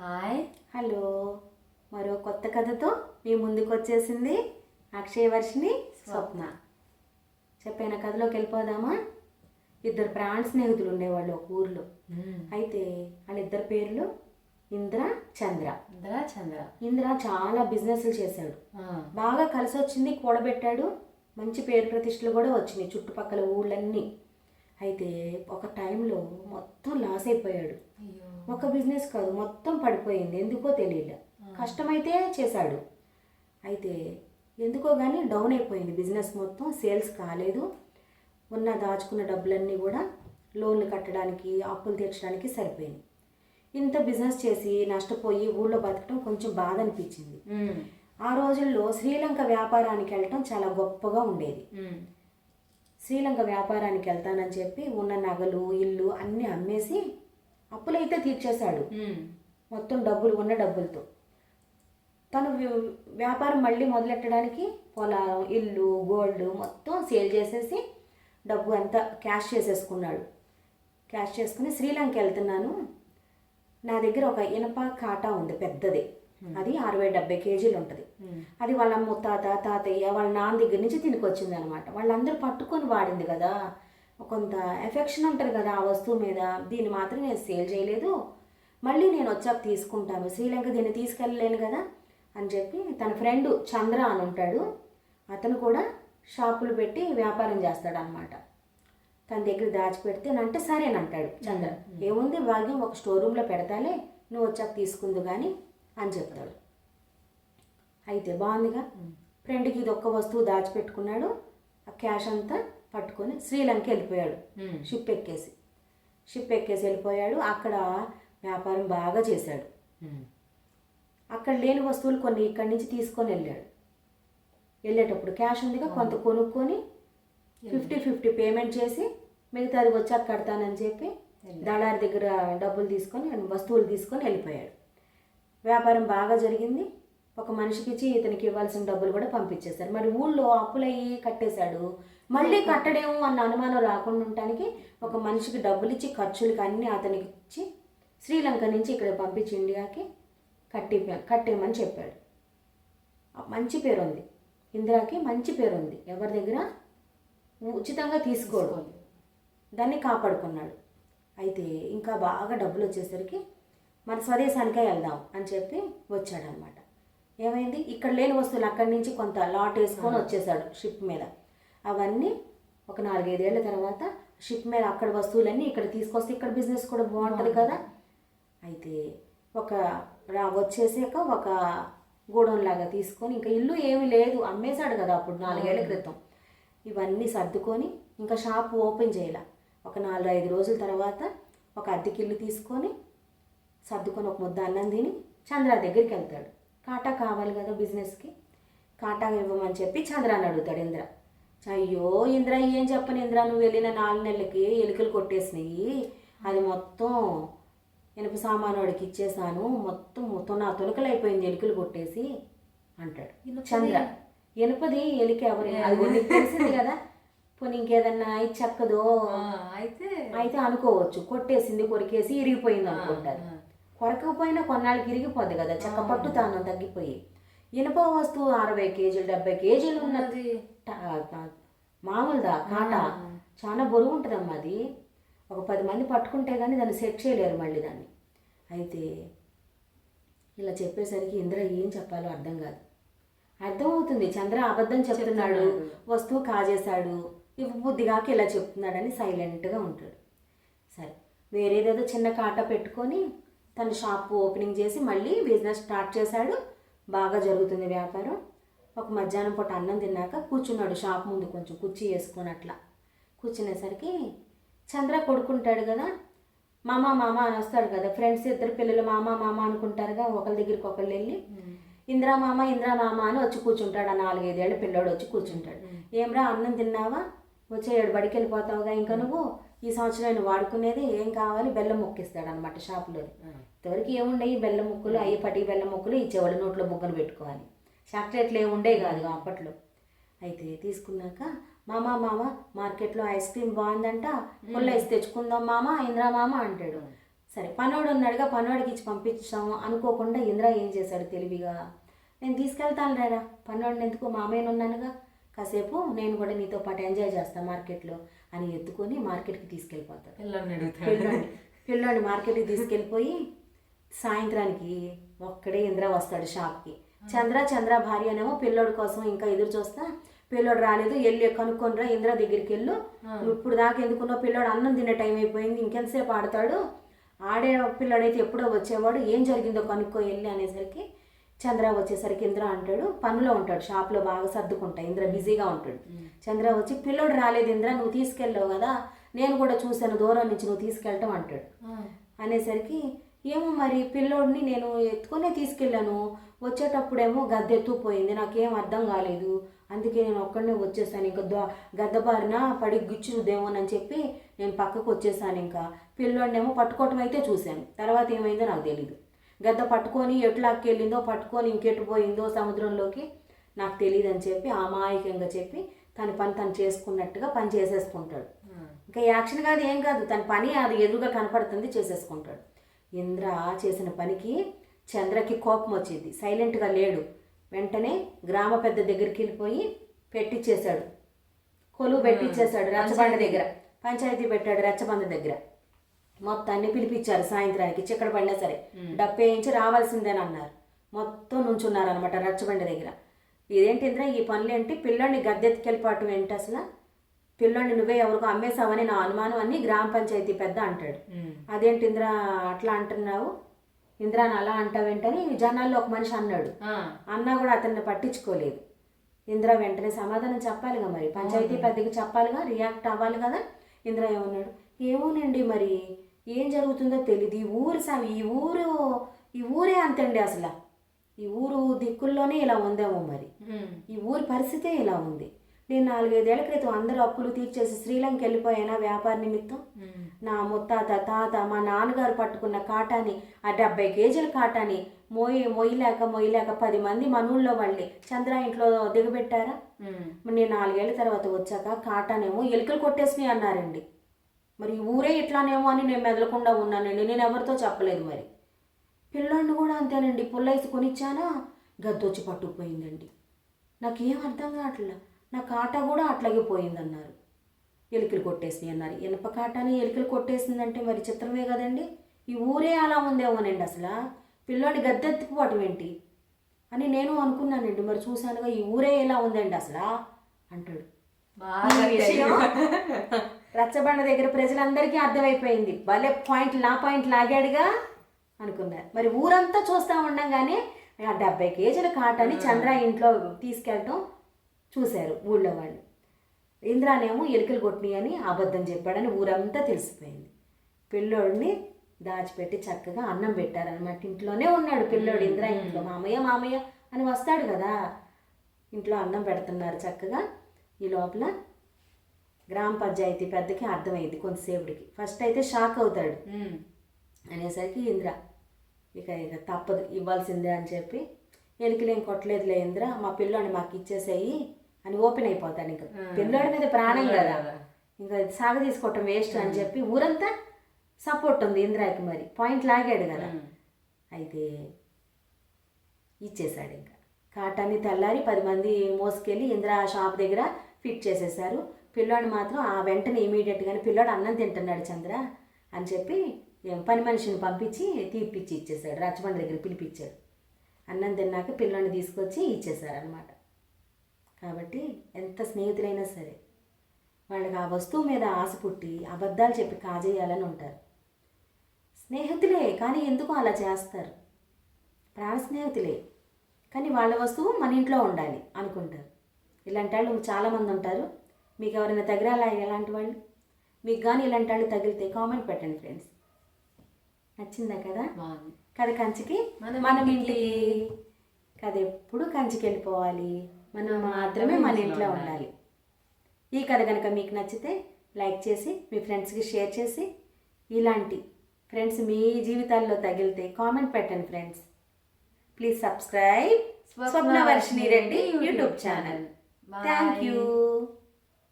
Hi. Hello. మరో కొత్త కథతో మీ ముందుకు వచ్చేసింది అక్షయ వర్షిని స్వప్న. చెప్పిన కథలోకి వెళ్ళిపోదామా? ఇద్దరు ప్రాణ స్నేహితులు ఉండేవాళ్ళు ఒక ఊర్లో. అయితే వాళ్ళిద్దరి పేర్లు ఇంద్ర చంద్ర. ఇంద్ర చంద్ర. ఇంద్ర చాలా బిజినెస్లు చేశాడు. బాగా కలిసి వచ్చింది కూడబెట్టాడు. మంచి పేరు ప్రతిష్టలు కూడా వచ్చినాయి చుట్టుపక్కల ఊళ్ళన్నీ అయితే ఒక టైంలో మొత్తం లాస్ అయిపోయాడు. ఒక బిజినెస్ కాదు మొత్తం పడిపోయింది. ఎందుకో తెలియలే. కష్టమైతే చేశాడు. అయితే ఎందుకో కానీ డౌన్ అయిపోయింది బిజినెస్ మొత్తం. సేల్స్ కాలేదు. ఉన్న దాచుకున్న డబ్బులన్నీ కూడా లోన్లు కట్టడానికి అప్పులు తీర్చడానికి సరిపోయింది. ఇంత బిజినెస్ చేసి నష్టపోయి ఊళ్ళో బతకడం కొంచెం బాధ అనిపించింది. ఆ రోజుల్లో శ్రీలంక వ్యాపారానికి వెళ్ళటం చాలా గొప్పగా ఉండేది. శ్రీలంక వ్యాపారానికి వెళ్తానని చెప్పి ఉన్న నగలు ఇల్లు అన్నీ అమ్మేసి అప్పులైతే తీర్చేశాడు. మొత్తం డబ్బులు ఉన్న డబ్బులతో. తను వ్య- వ్యాపారం మళ్ళీ మొదలెట్టడానికి పొలం ఇల్లు గోల్డ్ మొత్తం సేల్ చేసేసి డబ్బు అంతా క్యాష్ చేసేసుకున్నాడు. క్యాష్ చేసుకుని శ్రీలంక వెళ్తున్నాను. నా దగ్గర ఒక ఇనప కాటా ఉంది పెద్దది. అది అరవై డెబ్బై కేజీలు ఉంటుంది. అది వాళ్ళ ముత్తాత తాతయ్య వాళ్ళ నాన్న దగ్గర నుంచి తినికొచ్చింది అనమాట వాళ్ళందరూ పట్టుకొని వాడింది కదా. కొంత ఎఫెక్షన్ ఉంటుంది కదా ఆ వస్తువు మీద దీన్ని మాత్రం నేను సేల్ చేయలేదు. మళ్ళీ నేను వచ్చాక తీసుకుంటాను. శ్రీలంక దీన్ని తీసుకెళ్ళలేను కదా అని చెప్పి తన ఫ్రెండ్ చంద్ర అని ఉంటాడు. అతను కూడా షాపులు పెట్టి వ్యాపారం చేస్తాడు అనమాట తన దగ్గర దాచిపెడితే అంటే సరేనంటాడు చంద్ర. ఏముంది భాగ్యం ఒక స్టోర్ రూమ్లో పెడతాలే నువ్వు వచ్చాక తీసుకుందు కానీ అని చెప్తాడు. అయితే బాగుందిగా. ఫ్రెండ్కి ఇది ఒక్క వస్తువు దాచిపెట్టుకున్నాడు. ఆ క్యాష్ అంతా పట్టుకొని శ్రీలంక వెళ్ళిపోయాడు. షిప్ ఎక్కేసి షిప్ ఎక్కేసి వెళ్ళిపోయాడు. అక్కడ వ్యాపారం బాగా చేశాడు. అక్కడ లేని వస్తువులు కొన్ని ఇక్కడి నుంచి తీసుకొని వెళ్ళాడు. వెళ్ళేటప్పుడు క్యాష్ ఉందిగా కొంత కొనుక్కొని ఫిఫ్టీ ఫిఫ్టీ పేమెంట్ చేసి మిగతాది వచ్చాక కడతానని చెప్పి దళారి దగ్గర డబ్బులు తీసుకొని వస్తువులు తీసుకొని వెళ్ళిపోయాడు. వ్యాపారం బాగా జరిగింది. ఒక మనిషికి ఇచ్చి ఇతనికి ఇవ్వాల్సిన డబ్బులు కూడా పంపించేశారు. మరి ఊళ్ళో అప్పులయ్యి కట్టేశాడు. మళ్ళీ కట్టడేమో అన్న అనుమానం రాకుండా ఉండటానికి ఒక మనిషికి డబ్బులు ఇచ్చి ఖర్చులకి అన్నీ అతనికి ఇచ్చి శ్రీలంక నుంచి ఇక్కడ పంపించి ఇండియాకి కట్టి కట్టేయమని చెప్పాడు. మంచి పేరు ఉంది ఇందిరాకి మంచి పేరు ఉంది ఎవరి దగ్గర? ఉచితంగా తీసుకోడు. దాన్ని కాపాడుకున్నాడు. అయితే ఇంకా బాగా డబ్బులు వచ్చేసరికి మన స్వదేశానికే వెళ్దాం అని చెప్పి వచ్చాడనమాట. ఏమైంది? ఇక్కడ లేని వస్తువులు అక్కడి నుంచి కొంత లాట్ వేసుకొని వచ్చేసాడు షిప్ మీద. అవన్నీ ఒక నాలుగైదేళ్ళ తర్వాత షిప్ మీద అక్కడ వస్తువులన్నీ ఇక్కడ తీసుకొస్తే ఇక్కడ బిజినెస్ కూడా బాగుంటుంది కదా. అయితే ఒక రా వచ్చేసాక ఒక గోడౌన్ లాగా తీసుకొని ఇంకా ఇల్లు ఏమీ లేదు అమ్మేశాడు కదా అప్పుడు నాలుగేళ్ళ క్రితం. ఇవన్నీ సర్దుకొని ఇంకా షాప్ ఓపెన్ చేయాల. ఒక నాలుగు ఐదు రోజుల తర్వాత ఒక అద్దెకిల్లు తీసుకొని సర్దుకొని ఒక ముద్ద అన్నం తిని చంద్ర దగ్గరికి వెళ్తాడు. కాటా కావాలి కదా బిజినెస్కి కాటా ఇవ్వమని చెప్పి చంద్రాన్ని అడుగుతాడు ఇంద్ర. అయ్యో ఇంద్ర ఏం చెప్పను ఇంద్ర? నువ్వు వెళ్ళిన నాలుగు నెలలకి ఎలుకలు కొట్టేసినాయి. అది మొత్తం ఇనుప సామానోడికి ఇచ్చేసాను. మొత్తం మొత్తం నా తునకలు అయిపోయింది ఎలుకలు కొట్టేసి అంటాడు? చంద్ర ఇనుపది ఎలికి ఎవరు? అది నీకు తెలిసింది కదా? పోనీ ఇంకేదన్నా ఇది చక్కదో అయితే అయితే అనుకోవచ్చు. కొట్టేసింది కొరికేసి ఇరిగిపోయింది అనుకుంటారు. కొరకపోయినా కొన్నాళ్ళకి ఇరిగిపోద్ది కదా. చెక్క పట్టు తాను తగ్గిపోయి. ఇనుప వస్తువు అరవై కేజీలు డెబ్బై కేజీలు ఉన్నది. మామూలుదా? కాట? చాలా బరువు ఉంటుందమ్మా అది. ఒక పది మంది పట్టుకుంటే కానీ దాన్ని సెట్ చేయలేరు మళ్ళీ దాన్ని. అయితే ఇలా చెప్పేసరికి ఇంద్ర ఏం చెప్పాలో అర్థం కాదు. అర్థమవుతుంది. చంద్ర అబద్ధం చెప్తున్నాడు. వస్తువు కాజేశాడు ఇవ్వ బుద్ధిగాక ఇలా చెప్తున్నాడని సైలెంట్గా ఉంటాడు. సరే వేరేదేదో చిన్న కాట పెట్టుకొని తన షాప్ ఓపెనింగ్ చేసి మళ్ళీ బిజినెస్ స్టార్ట్ చేశాడు. బాగా జరుగుతుంది వ్యాపారం. ఒక మధ్యాహ్నం పూట అన్నం తిన్నాక కూర్చున్నాడు షాప్ ముందు కొంచెం కుర్చీ వేసుకొని అట్లా. కూర్చునేసరికి చంద్ర కొడుకుంటాడు కదా. మామ మామ అని వస్తాడు కదా. ఫ్రెండ్స్ ఇద్దరు పిల్లలు మామ మామ అనుకుంటారుగా. ఒకరి దగ్గరికి ఒకళ్ళు వెళ్ళి ఇంద్రా మామ ఇంద్రా మామ అని వచ్చి కూర్చుంటాడు. ఆ నాలుగైదేళ్ళ పిల్లోడు వచ్చి కూర్చుంటాడు. ఏమ్రా అన్నం తిన్నావా? వచ్చే ఏడు బడికి వెళ్ళిపోతావుగా ఇంకా నువ్వు ఈ సంవత్సరం నువ్వు వాడుకునేది ఏం కావాలి? బెల్లం ముక్కిస్తాడు అనమాట షాపులో ఇంతవరకు ఏముండయి? బెల్లం ముక్కలు అయ్యి పట్టి బెల్లం ముక్కలు ఇచ్చేవాళ్ళు నోట్లో బుగ్గలు పెట్టుకోవాలి. చాక్లెట్లు ఏమి ఉండేవి కాదు అప్పట్లో. అయితే తీసుకున్నాక మామ మామ మార్కెట్లో ఐస్ క్రీమ్ బాగుందంట పుల్ల ఐస్ తెచ్చుకుందాం మామ ఇంద్రా మామ అంటాడు. సరే పనోడు ఉన్నాడుగా పనోడికి ఇచ్చి పంపించాము. అనుకోకుండా ఇంద్ర ఏం చేశాడు తెలివిగా నేను తీసుకెళ్తాను రారా పనోడిని ఎందుకు? మామయ్యను ఉన్నానుగా కాసేపు నేను కూడా నీతో పాటు ఎంజాయ్ చేస్తాను మార్కెట్లో అని ఎత్తుకొని మార్కెట్కి తీసుకెళ్ళిపోతాడు పిల్లోడి పిల్లోడి మార్కెట్కి తీసుకెళ్ళిపోయి సాయంత్రానికి ఒక్కడే ఇంద్ర వస్తాడు షాప్కి. చంద్ర చంద్ర భార్య అనేమో పిల్లోడి కోసం ఇంకా ఎదురు చూస్తా. పిల్లోడు రాలేదు వెళ్ళి కనుక్కొనిరా ఇంద్ర దగ్గరికి వెళ్ళు ఇప్పుడు దాకా ఎందుకున్నావు? పిల్లోడు అన్నం తినే టైం అయిపోయింది ఇంకెంతసేపు ఆడతాడు? ఆడే పిల్లోడైతే ఎప్పుడో వచ్చేవాడు ఏం జరిగిందో కనుక్కో వెళ్ళి అనేసరికి చంద్ర వచ్చేసరికి ఇంద్ర అంటాడు పనిలో ఉంటాడు షాప్లో బాగా సర్దుకుంటా ఇంద్ర బిజీగా ఉంటాడు. చంద్ర వచ్చి పిల్లోడు రాలేదు ఇంద్ర నువ్వు తీసుకెళ్ళావు కదా నేను కూడా చూశాను దూరం నుంచి నువ్వు తీసుకెళ్ళటం అంటాడు. అనేసరికి ఏమో మరి పిల్లోడిని నేను ఎత్తుకొనే తీసుకెళ్ళాను వచ్చేటప్పుడేమో గద్దె ఎత్తుకుపోయింది నాకేం అర్థం కాలేదు. అందుకే నేను ఒక్కడనే వచ్చేసాను ఇంకా దో గద్దబారిన పడి గుచ్చుదేమోనని చెప్పి నేను పక్కకు వచ్చేసాను ఇంకా. పిల్లోడినేమో పట్టుకోవటం అయితే చూశాను. తర్వాత ఏమైందో నాకు తెలీదు. గద్ద పట్టుకొని ఎటు లాక్కెళ్ళిందో పట్టుకొని ఇంకెటు పోయిందో సముద్రంలోకి నాకు తెలియదు అని చెప్పి అమాయకంగా చెప్పి తన పని తను చేసుకున్నట్టుగా పని చేసేసుకుంటాడు. ఇంకా యాక్షన్ కాదు ఏం కాదు తన పని అది ఎదురుగా కనపడుతుంది చేసేసుకుంటాడు. ఇంద్ర చేసిన పనికి చంద్రకి కోపం వచ్చింది. సైలెంట్గా లేడు. వెంటనే గ్రామ పెద్ద దగ్గరికి వెళ్ళిపోయి పెట్టిచ్చేశాడు. కొలువు పెట్టిచ్చేశాడు రచ్చబండ దగ్గర. పంచాయతీ పెట్టాడు రచ్చబండ దగ్గర. మొత్తాన్ని పిలిపించారు. సాయంత్రానికి చిక్కడ పడినా సరే. డప్పేయించి రావాల్సిందేని అన్నారు. మొత్తం నుంచున్నారు అనమాట రచ్చబండ దగ్గర. ఇదేంటి ఇంద్ర ఈ పనులేంటి? పిల్లోడిని గద్దెత్తుకెళ్ళిపోవటం ఏంటి అసలు? పిల్లోడిని నువ్వే ఎవరికో అమ్మేశావని నా అనుమానం అని గ్రామ పంచాయతీ పెద్ద అంటాడు. అదేంటి ఇంద్ర అట్లా అంటున్నావు? ఇంద్ర అని అలా అంటావేంటని జనాల్లో ఒక మనిషి అన్నాడు. అన్నా కూడా అతన్ని పట్టించుకోలేదు. ఇంద్ర వెంటనే సమాధానం చెప్పాలిగా మరి. పంచాయతీ పెద్దకి చెప్పాలిగా రియాక్ట్ అవ్వాలి కదా. ఇంద్ర ఏమన్నాడు? ఏమోనండి మరి. ఏం జరుగుతుందో తెలియదు ఈ ఊరు సా ఈ ఊరు ఈ ఊరే అంతండి అసలు. ఈ ఊరు దిక్కుల్లోనే ఇలా ఉందేమో మరి. ఈ ఊరి పరిస్థితే ఇలా ఉంది. నేను నాలుగైదేళ్ళ క్రితం అందరూ అప్పులు తీర్చేసి శ్రీలంక వెళ్ళిపోయానా వ్యాపార నిమిత్తం? నా ముత్తాత తాత మా నాన్నగారు పట్టుకున్న కాటాని ఆ డెబ్బై కేజీల కాటాని మోయి మొయ్యలేక మొయ్యలేక పది మంది మనూళ్ళో వాళ్ళే చంద్ర ఇంట్లో దిగబెట్టారా? నేను నాలుగేళ్ళ తర్వాత వచ్చాక కాటానేమో ఎలుకలు కొట్టేసినాయి అన్నారండి. మరి ఈ ఊరే ఇట్లానేమో అని నేను మెదలకుండా ఉన్నానండి నేను ఎవరితో చెప్పలేదు మరి. పిల్లోడిని కూడా అంతేనండి. పుల్లైసి కొనిచ్చానా? గద్దొచ్చి పట్టుకుపోయిందండి. నాకేం అర్థం కావట్లా. నా కాట కూడా అట్లాగే పోయిందన్నారు. ఎలుకలు కొట్టేసినాయి అన్నారు. ఇనప కాటాని ఎలుకలు కొట్టేసిందంటే మరి చిత్రమే కదండి. ఈ ఊరే అలా ఉందేమోనండి అసలు? పిల్లోడి గద్దెత్తుకుపోవటం ఏంటి? అని నేను అనుకున్నానండి. మరి చూశానుగా ఈ ఊరే ఎలా ఉందండి అసలు? అంటాడు. రచ్చబండ దగ్గర ప్రజలందరికీ అర్థమైపోయింది. భలే పాయింట్ నా పాయింట్ లాగాడుగా అనుకున్నారు మరి ఊరంతా చూస్తూ ఉండంగానే ఆ డెబ్బై కేజీల కాటని చంద్ర ఇంట్లో తీసుకెళ్ళటం చూశారు ఊళ్ళో వాళ్ళు. ఇంద్రానేమో ఎలుకలు కొట్టినాయి అని అబద్ధం చెప్పాడని ఊరంతా తెలిసిపోయింది. పిల్లోడిని దాచిపెట్టి చక్కగా అన్నం పెట్టారనమాట ఇంట్లోనే ఉన్నాడు పిల్లోడు ఇంద్ర ఇంట్లో మామయ్య మామయ్య అని వస్తాడు కదా. ఇంట్లో అన్నం పెడుతున్నారు చక్కగా. ఈ లోపల గ్రామ పంచాయతీ పెద్దకి అర్థమైంది కొంతసేపటికి ఫస్ట్ అయితే షాక్ అవుతాడు. అనేసరికి ఇంద్ర ఇక ఇక తప్పదు ఇవ్వాల్సిందే అని చెప్పి ఎలికలేం కొట్టలేదులే ఇంద్ర మా పిల్లోని మాకు ఇచ్చేసేయి అని ఓపెన్ అయిపోతాడు ఇంకా. పిల్లోడి మీద ప్రాణం కదా. ఇంకా సాగ తీసుకోవటం వేస్ట్ అని చెప్పి ఊరంతా సపోర్ట్ ఉంది ఇంద్రాకి మరి. పాయింట్ లాగాడు కదా. అయితే ఇచ్చేశాడు ఇంకా. కాటాన్ని తెల్లారి పది మంది మోసుకెళ్ళి ఇంద్ర షాప్ దగ్గర ఫిట్ చేసేసారు పిల్లోడు మాత్రం ఆ వెంటనే ఇమీడియట్గానే పిల్లోడు అన్నం తింటున్నాడు చంద్ర అని చెప్పి పని మనిషిని పంపించి తీపిచ్చి ఇచ్చేసాడు రచ్చబండ దగ్గర పిలిపించాడు అన్నం తిన్నాక పిల్లోని తీసుకొచ్చి ఇచ్చేసారనమాట కాబట్టి ఎంత స్నేహితులైనా సరే వాళ్ళకి ఆ వస్తువు మీద ఆశ పుట్టి అబద్ధాలు చెప్పి కాజేయాలని ఉంటారు. స్నేహితులే కానీ ఎందుకు అలా చేస్తారు? ప్రాణ స్నేహితులే కానీ వాళ్ళ వస్తువు మన ఇంట్లో ఉండాలి అనుకుంటారు. ఇలాంటి వాళ్ళు చాలామంది ఉంటారు. మీకు ఎవరైనా తగిలాలా ఇలాంటి వాళ్ళు? మీకు కానీ ఇలాంటి వాళ్ళు తగిలితే కామెంట్ పెట్టండి ఫ్రెండ్స్ నచ్చిందా కదా? కథ కంచికి మనం. ఇంటికి కథ ఎప్పుడు కంచికి వెళ్ళిపోవాలి? మనం మాత్రమే మన ఇంట్లో ఉండాలి. ఈ కథ కనుక మీకు నచ్చితే లైక్ చేసి మీ ఫ్రెండ్స్కి షేర్ చేసి ఇలాంటి ఫ్రెండ్స్ మీ జీవితాల్లో తగిలితే కామెంట్ పెట్టండి friends please subscribe Swapnavarshini Reddy YouTube channel thank you